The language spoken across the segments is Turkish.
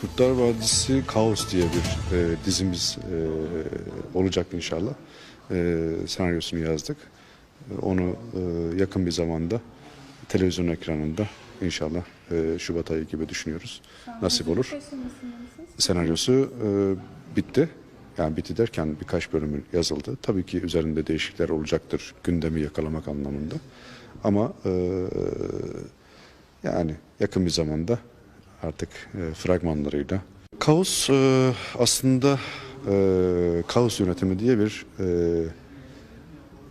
Kurtlar Vadisi Kaos diye bir e, dizimiz e, olacak inşallah. E, senaryosunu yazdık. Onu e, yakın bir zamanda televizyon ekranında inşallah e, Şubat ayı gibi düşünüyoruz. Nasip olur. Senaryosu e, bitti. Yani bitti derken birkaç bölümü yazıldı. Tabii ki üzerinde değişiklikler olacaktır gündemi yakalamak anlamında. Ama e, yani yakın bir zamanda artık e, fragmanlarıyla. Kaos e, aslında e, kaos yönetimi diye bir e,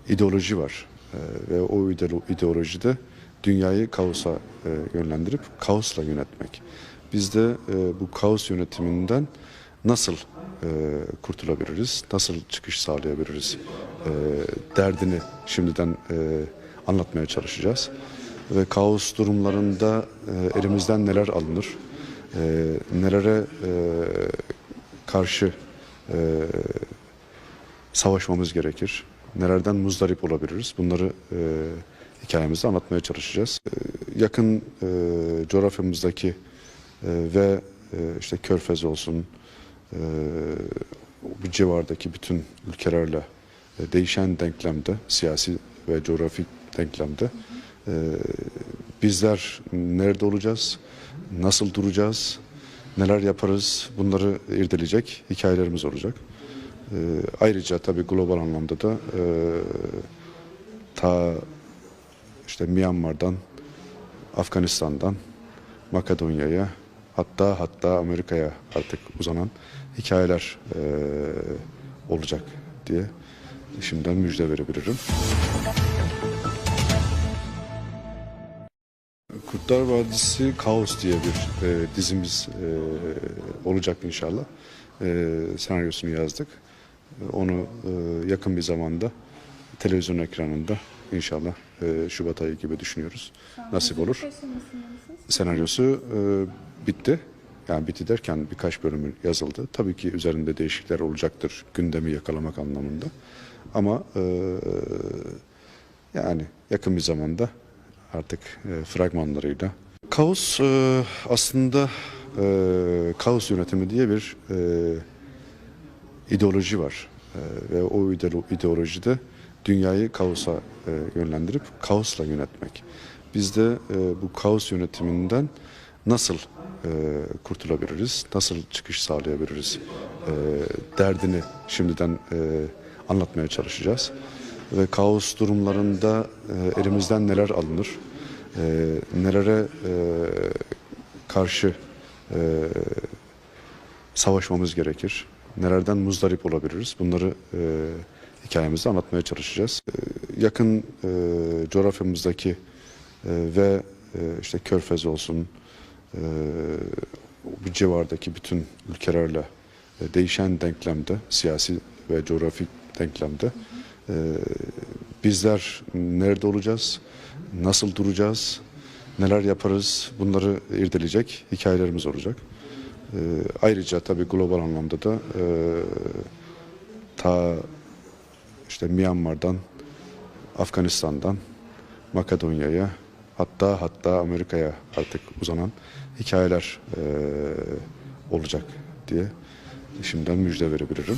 ideoloji var. E, ve o ide- ideolojide dünyayı kaosa e, yönlendirip kaosla yönetmek. Biz de e, bu kaos yönetiminden nasıl e, kurtulabiliriz, nasıl çıkış sağlayabiliriz e, derdini şimdiden e, anlatmaya çalışacağız. Ve kaos durumlarında e, elimizden neler alınır, nelere e, karşı e, savaşmamız gerekir, nelerden muzdarip olabiliriz bunları e, hikayemizde anlatmaya çalışacağız. E, yakın coğrafyamızdaki ve işte Körfez olsun, bu civardaki bütün ülkelerle değişen denklemde, siyasi ve coğrafik denklemde bizler nerede olacağız, nasıl duracağız, neler yaparız bunları irdeleyecek hikayelerimiz olacak. E, ayrıca tabii global anlamda da e, ta işte Myanmar'dan, Afganistan'dan, Makedonya'ya hatta hatta Amerika'ya artık uzanan hikayeler e, olacak diye şimdiden müjde verebilirim. Kurtlar Vadisi Kaos diye bir e, dizimiz e, olacak inşallah. E, senaryosunu yazdık. E, Onu e, yakın bir zamanda televizyon ekranında inşallah e, Şubat ayı gibi düşünüyoruz. Nasip olur. Senaryosu e, bitti. Yani bitti derken birkaç bölümü yazıldı. Tabii ki üzerinde değişiklikler olacaktır gündemi yakalamak anlamında. Ama e, yani yakın bir zamanda artık e, fragmanlarıyla. Kaos e, aslında e, kaos yönetimi diye bir e, ideoloji var. E, ve o ideolo- ideolojide dünyayı kaosa e, yönlendirip kaosla yönetmek. Biz de e, bu kaos yönetiminden nasıl e, kurtulabiliriz, nasıl çıkış sağlayabiliriz e, derdini şimdiden e, anlatmaya çalışacağız. Ve kaos durumlarında e, elimizden neler alınır, e, nelere e, karşı e, savaşmamız gerekir, nelerden muzdarip olabiliriz? Bunları hikayemizde anlatmaya çalışacağız. Yakın e, coğrafyamızdaki ve işte Körfez olsun, e, bu civardaki bütün ülkelerle değişen denklemde, siyasi ve coğrafik denklemde e, bizler nerede olacağız, nasıl duracağız, neler yaparız bunları irdeleyecek hikayelerimiz olacak. E, ayrıca tabii global anlamda da e, ta işte Myanmar'dan, Afganistan'dan, Makedonya'ya hatta hatta Amerika'ya artık uzanan hikayeler e, olacak diye şimdiden müjde verebilirim.